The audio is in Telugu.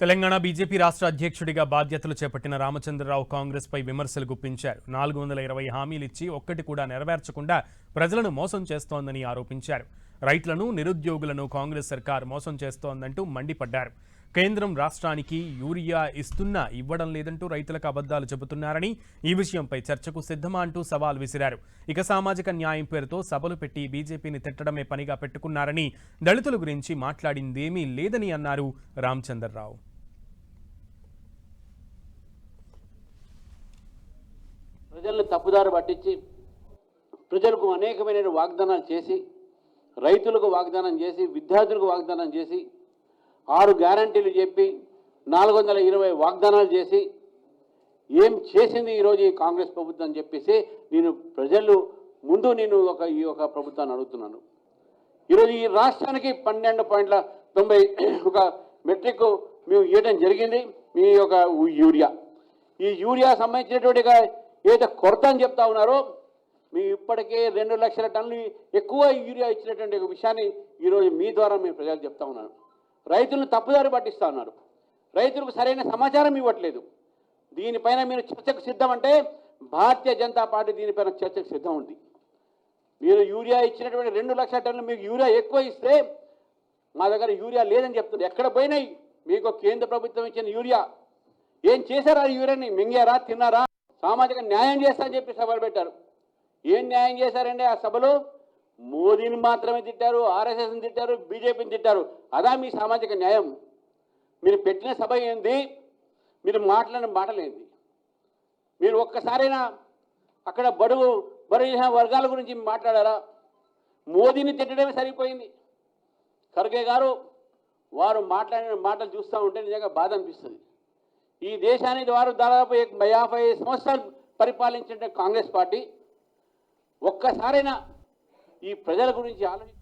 తెలంగాణ బీజేపీ రాష్ట్ర అధ్యక్షుడిగా బాధ్యతలు చేపట్టిన రామచంద్రరావు కాంగ్రెస్పై విమర్శలు గుప్పించారు. నాలుగు వందల ఇరవై హామీలిచ్చి ఒక్కటి కూడా నెరవేర్చకుండా ప్రజలను మోసం చేస్తోందని ఆరోపించారు. రైతులను నిరుద్యోగులను కాంగ్రెస్ సర్కార్ మోసం చేస్తోందంటూ మండిపడ్డారు. కేంద్రం రాష్ట్రానికి యూరియా ఇస్తున్నా ఇవ్వడం లేదంటూ రైతులకు అబద్ధాలు చెబుతున్నారని ఈ విషయంపై చర్చకు సిద్ధమా అంటూ సవాల్ విసిరారు. ఇక సామాజిక న్యాయం పేరుతో సభలు పెట్టి బీజేపీని తిట్టడమే పనిగా పెట్టుకున్నారని దళితుల గురించి మాట్లాడిందేమీ లేదని అన్నారు రామచంద్రరావు. ప్రజలను తప్పుదారి పట్టించి ప్రజలకు అనేకమైన వాగ్దానాలు చేసి రైతులకు వాగ్దానం చేసి విద్యార్థులకు వాగ్దానం చేసి ఆరు గ్యారంటీలు చెప్పి నాలుగు వందల ఇరవై వాగ్దానాలు చేసి ఏం చేసింది ఈరోజు ఈ కాంగ్రెస్ ప్రభుత్వం అని చెప్పేసి నేను ప్రజలు ముందు నేను ఒక ఈ యొక్క ప్రభుత్వాన్ని అడుగుతున్నాను. ఈరోజు ఈ రాష్ట్రానికి పన్నెండు పాయింట్ల తొంభై ఒక మెట్రిక్ మేము ఇవ్వడం జరిగింది. మీ యొక్క యూరియా. ఈ యూరియా సంబంధించినటువంటిగా ఏదైతే కొరత అని చెప్తా ఉన్నారో మీ ఇప్పటికే రెండు లక్షల టన్నులు ఎక్కువ యూరియా ఇచ్చినటువంటి ఒక విషయాన్ని ఈరోజు మీ ద్వారా మేము ప్రజలకు చెప్తా ఉన్నాను. రైతులను తప్పుదారి పట్టిస్తా ఉన్నారు. రైతులకు సరైన సమాచారం ఇవ్వట్లేదు. దీనిపైన మీరు చర్చకు సిద్ధం అంటే భారతీయ జనతా పార్టీ దీనిపైన చర్చకు సిద్ధం ఉంది. మీరు యూరియా ఇచ్చినటువంటి రెండు లక్షల టన్నులు మీకు యూరియా ఎక్కువ ఇస్తే మా దగ్గర యూరియా లేదని చెప్తుంది ఎక్కడ పోయినాయి? మీకు కేంద్ర ప్రభుత్వం ఇచ్చిన యూరియా. ఏం చేశారా ఆ యూరియాని? మింగారా? తిన్నారా? సామాజిక న్యాయం చేస్తా అని చెప్పి సభలు పెట్టారు. ఏం న్యాయం చేశారండి ఆ సభలో? మోదీని మాత్రమే తిట్టారు ఆర్ఎస్ఎస్ని తిట్టారు బీజేపీని తిట్టారు. అదా మీ సామాజిక న్యాయం. మీరు పెట్టిన సభ ఏంది? మీరు మాట్లాడిన మాటలేంది మీరు ఒక్కసారైనా అక్కడ బడుగు బరువు వర్గాల గురించి మాట్లాడారా? మోదీని తిట్టడమే సరిపోయింది ఖర్గే గారు వారు మాట్లాడిన మాటలు చూస్తూ ఉంటే నిజంగా బాధ అనిపిస్తుంది. ఈ దేశాన్ని వారు దాదాపు యాభై సంవత్సరాలు పరిపాలించిన కాంగ్రెస్ పార్టీ. ఒక్కసారైనా ఈ ప్రజల గురించి ఆలోచించి